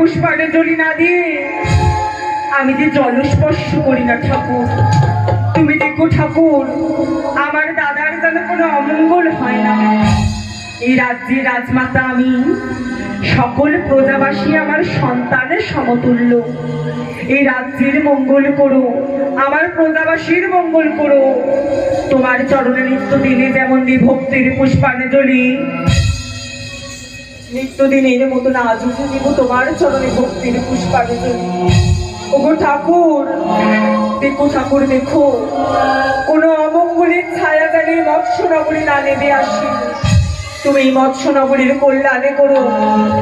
পুষ্পাঞ্জলি না দিয়ে, আমি যে জলস্পর্শ করি না ঠাকুর, তুমি দেখো ঠাকুর, আমার দাদার যেন কোনো অমঙ্গল হয় না। এই রাজ্যের রাজমাতা আমি, সকল প্রজাবাসী আমার সন্তানের সমতুল্য। এই রাজ্যের মঙ্গল করো, আমার প্রজাবাসীর মঙ্গল করো। তোমার চরণে নিত্য দিনে যেমন ভক্তির পুষ্পাঞ্জলি নিত্যদিনের মতন আজ আজও দিব তোমার চরণে ভক্তির পুষ্পাঞ্জলি। ওগো ঠাকুর, দেখো ঠাকুর, দেখো। কোনো অমঙ্গলের ছায়া জানি মৎস্যনগরী না নেমে আসি। তুমি এই মৎস্যনগরীর কল্যাণে করো।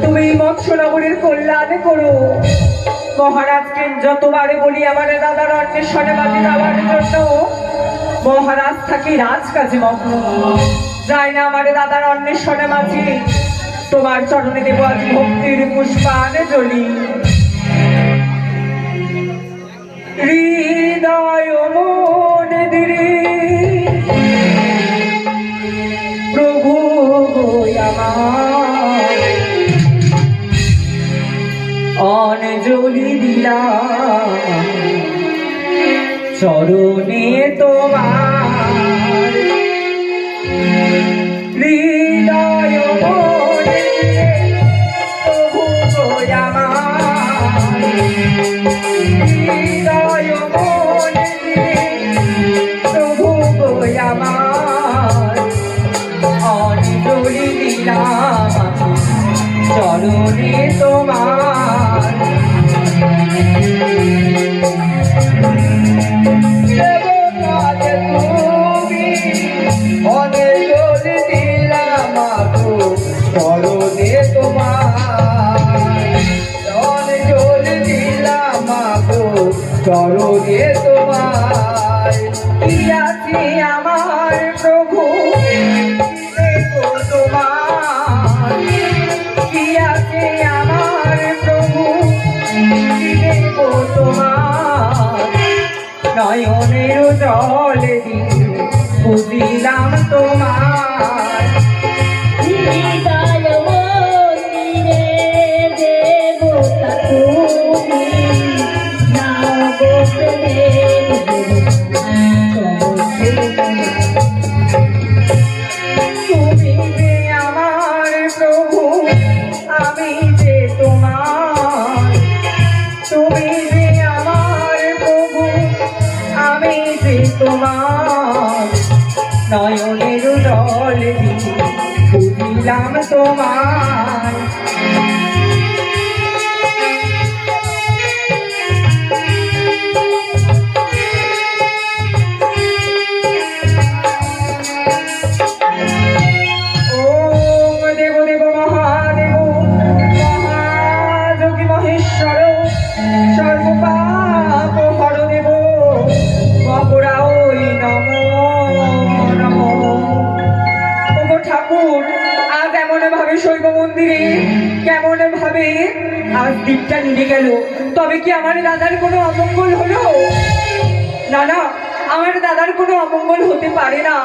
তুমি এই মৎস্যনগরীর কল্যাণে করো। মহারাজকে যতবারে বলি আমার দাদার অন্বেষণে বাজে যাওয়ার জন্য, মহারাজ থাকে রাজকাজে মগ্ন। যায় না আমার দাদার অন্বেষণে মাঝে তোমার চরণে দেব আজ ভক্তির পুষ্পানে জ্বলি হৃদয় মন দিরে। প্রভু আমার। অঞ্জলি দিলাম। চরণে তোমার বুঝিলাম তোমার তোমার তবে কি আমার দাদার কোনো অমঙ্গল হলো? না না আমার দাদার কোনো অমঙ্গল হতে পারে না।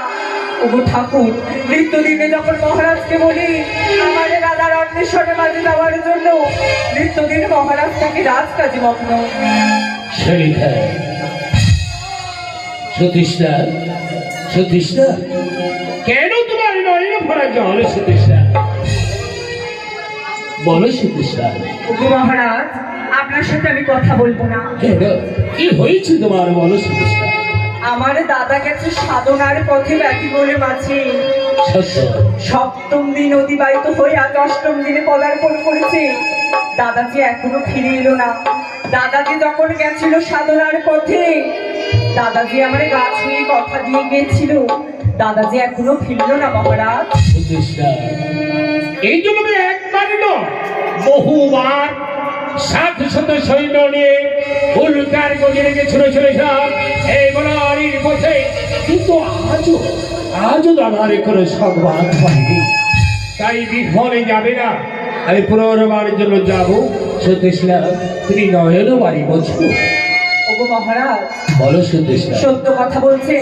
ওগো ঠাকুর নিত্যদিনে যখন মহারাজকে বলি আমার দাদার অন্বেষণে মাঝে যাওয়ার জন্য নিত্যদিন মহারাজ তাকে রাজকাজে মগ্ন। সতীশদা সতীশদা কেন তোমার নয়ন ভরা জল সতীশদা? বলো সতীশদা। মহারাজ আপনার সাথে আমি কথা বলব না। কেন কি? হয়েছে তোমার? বলো আমার দাদা গেছে সাধনার পথে ব্যাটি বলে মাঝে। সপ্তম দিন অতিবাহিত হয়ে আজ অষ্টম দিনে পদার্পণ করেছে। দাদাজি এখনও ফিরে এলো না। দাদাজি যখন গেছিল সাধনার পথে দাদাজি আমার গাছ হয়ে কথা দিয়ে গেছিল দাদাজি এখনও ফিরল না মহারাজ। এই জন্যে একবার বহুবার সাত শত সৈন্য নিয়ে উল্কার গজে গেছিল চলেছিলাম এই বলারির পথে কিন্তু আজও আজও দাদার কোনো সংবাদ পাইনি। তাই বিফলে যাবে না। আমি পুনর্বার জন্য যাব। সতীশদা তুমি নয়ন বাড়ি বলছো? ওগো মহারাজ বলো সত্য কথা বলছেন।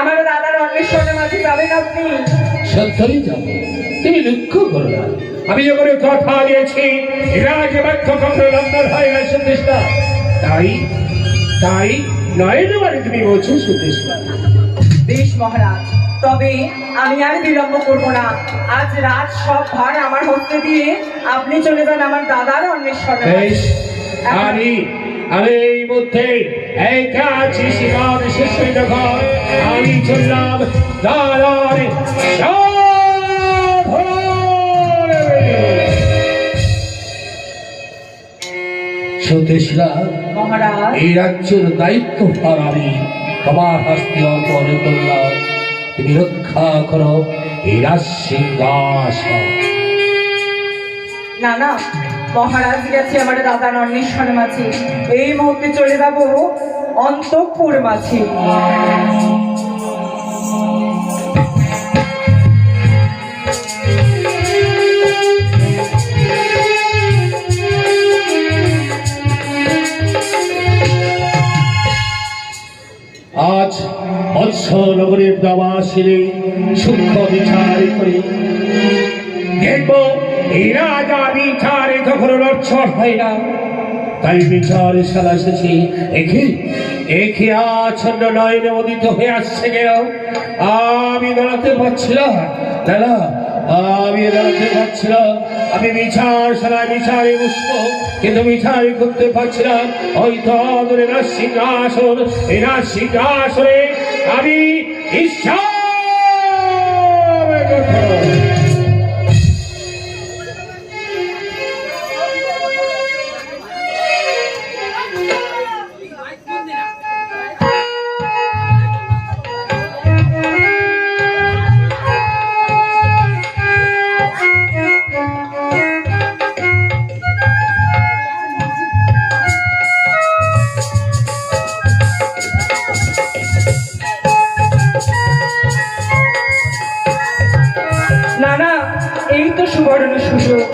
আমার দাদার অন্বেষণের মাঝে যাবেন আপনি। সত্যই যাব। তুমি দুঃখ করো না। আমি যখন কথা দিয়েছি তাই তাই নয় তুমি বলছো সুদেশ না বেশ মহারাজ তবে আমি আর বিলম্ব করব না। আজ রাত সব ভার আমার হস্তে দিয়ে আপনি চলে যান আমার দাদার অন্বেষণে। আমি আমি এই মধ্যে এই কাজ শেষ হয়ে আমি চললাম দাঁড়ান সতীশরা এই রাজ্যের দায়িত্ব ভার আমি তোমার হাস্তে অর্পণ করলাম। তুমি রক্ষা করো এই রাজ সিংহাসন না না মহারাজ গেছে আমার দাদার অন্বেষণ মাঝে। এই মুহূর্তে চলে যাব অন্তপুর মাঝে। নগরীর দাবাসিনী সূক্ষ্ম বিচার করে। দেখব এই রাজা বিচারে কখনো নচ্ছর হয় না, তাই বিচার শালা এসেছি। একে একে আচ্ছন্ন নয়নে উদিত হয়ে আসছে কেন? আমি দাঁড়াতে পারছিলাম না আমি দাঁড়াতে পারছিলাম। আমি বিচার শালায় বিচারে বসবো, কিন্তু বিচার করতে পারছিলাম। ওই তো না সিংহাসন না সিংহাসনে আমি e না না, এই তো সুবর্ণ সুযোগ।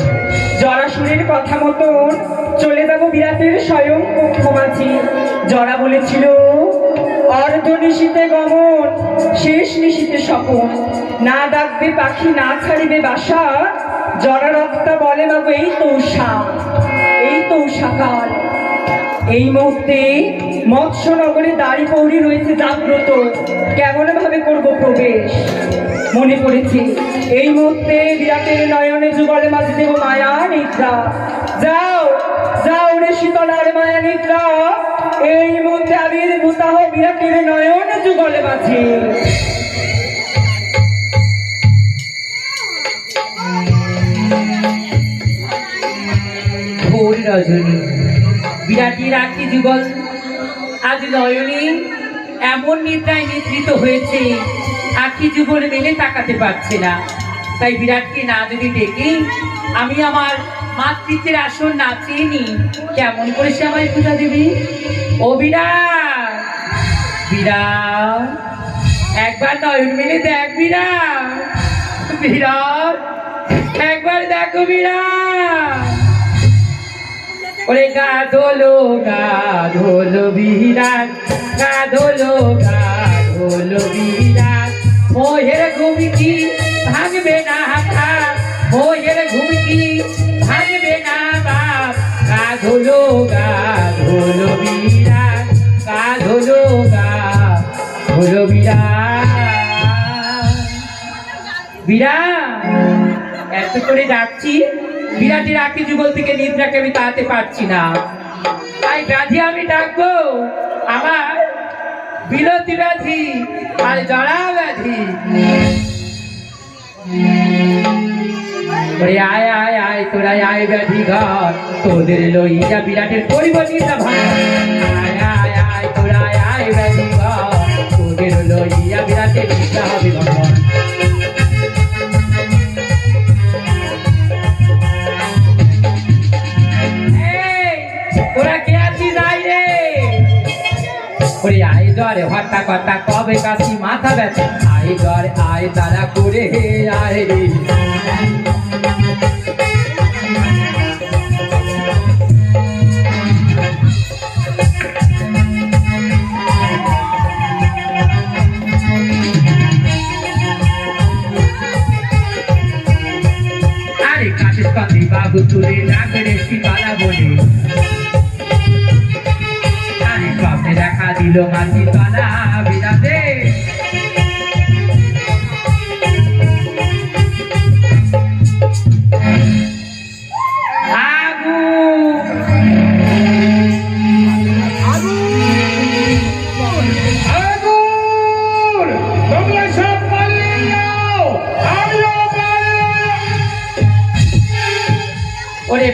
জরাসুরের কথা মতন চলে যাব বিরাটের স্বয়ং মুখ্যমাছি জরা বলেছিল, অর্ধ নিশীতে গমন, শেষ নিশীতে স্বপন। না ডাকবে পাখি, না ছাড়িবে বাসা। জরা রক্তা বলে বাবু, এই তো উষা এই তো উষাকাল এই মুহূর্তে মৎস্যনগরে দাড়ি পৌরি রয়েছে জাগ্রত। কেমন ভাবে করব প্রবেশ? মনে পড়েছে। এই মুহূর্তে বিরাটের নয়নে যুগলে মাঝে দেব মায়া নিদ্রা। যাও যাও রে শীতলার মায়া নিদ্রা। এই মুহূর্তে আবির ভূতাহ বিরাটের নয়নে যুগলে মাঝে যুগল। আজ নয়নী এমন নিদ্রায় নিদ্রিত হয়েছে। আখি যুগল মেলে তাকাতে পারছে না। তাই বিরাটকে না যদি ডেকে, আমি আমার মাতৃত্বের আসন না চেয়ে কেমন করে সে আমায় পূজা দেবী? ও বিরাট বিরাট, একবার নয়ন মেলে দেখ বিরাট বিরাট, একবার দেখো বিরাট। ওরে গা ধোলো গা ধোলো বিরাট, গাধলো গাধলো বিরাট। মোহের ঘুমকি ভাঙবে না হাত, মোহের ঘুমকি ভাঙবে না বাপ। গাধলো গাধলো বিরাট গাধলো গাধলো বিরাট বিরাট এত করে ডাকছি বিরাটের আঁকি যুগল থেকে নিদ্রাকে আমি তাড়াতে পারছি না। তাই ব্যাধি আমি ডাকবো, আমার বিরতি ব্যাধি আর জড়া ব্যাধি। আয় আয় আয় তোরা আয় ব্যাধি ঘর। তোদের লইয়া বিরাটের পরিবর্তিত ভাই আয় আয় আয় তোরা আয় ব্যাধি ঘর। তোদের লইয়া বিরাটের হবে ওরে আয় জ্বরে হট্টা কট্টা কবে কাশি মাথা ব্যথা? আয় জ্বরে আয় তারা করে হে, আয় রে। আরে আরে বাপে দেখা দিল মাঝি পালা বিরাতে আগুন আগুন তোমরা যাও। আমিও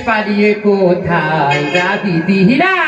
পালিয়ে কোথায় রাধি দিহিরা?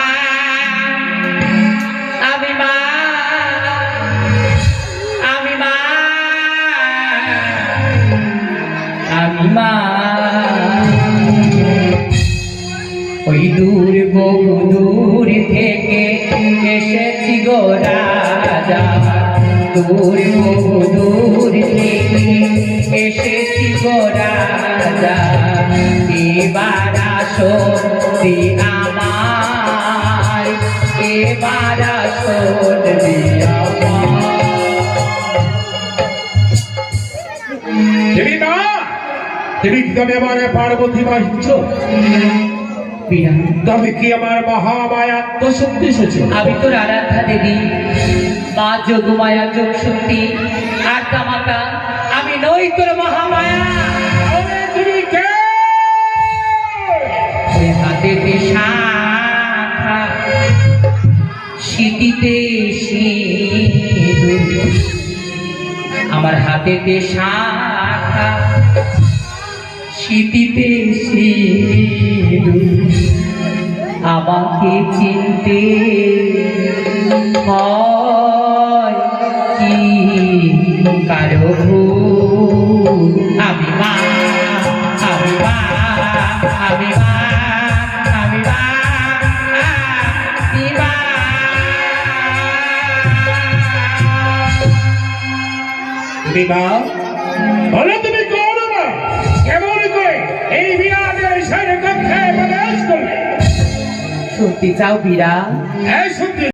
ওই দূর বহু দূর থেকে এসেছি গো রাজা। দূর বহু দূর থেকে এসেছি গো রাজা। এবার আসো দি আমার এবার আসো দেবী মা আমার পার্বতী বাহিচ্ছ বিনা তবে কি আমার মহামায়া আত্মশক্তি এসেছে আমি তোর আরাধ্যা দেবী মা যোগমায়া যোগ শক্তি আর মাতা আমি নই তোর মহামায়া। হাতেতে শাখা শীতিতে আমার হাতেতে শাখা সিঁদুর আমাকে চিনতে হয় কি কারও? আমি মা আমি মা আমি মা আমি মা, আমি শুনতে চাও বীরা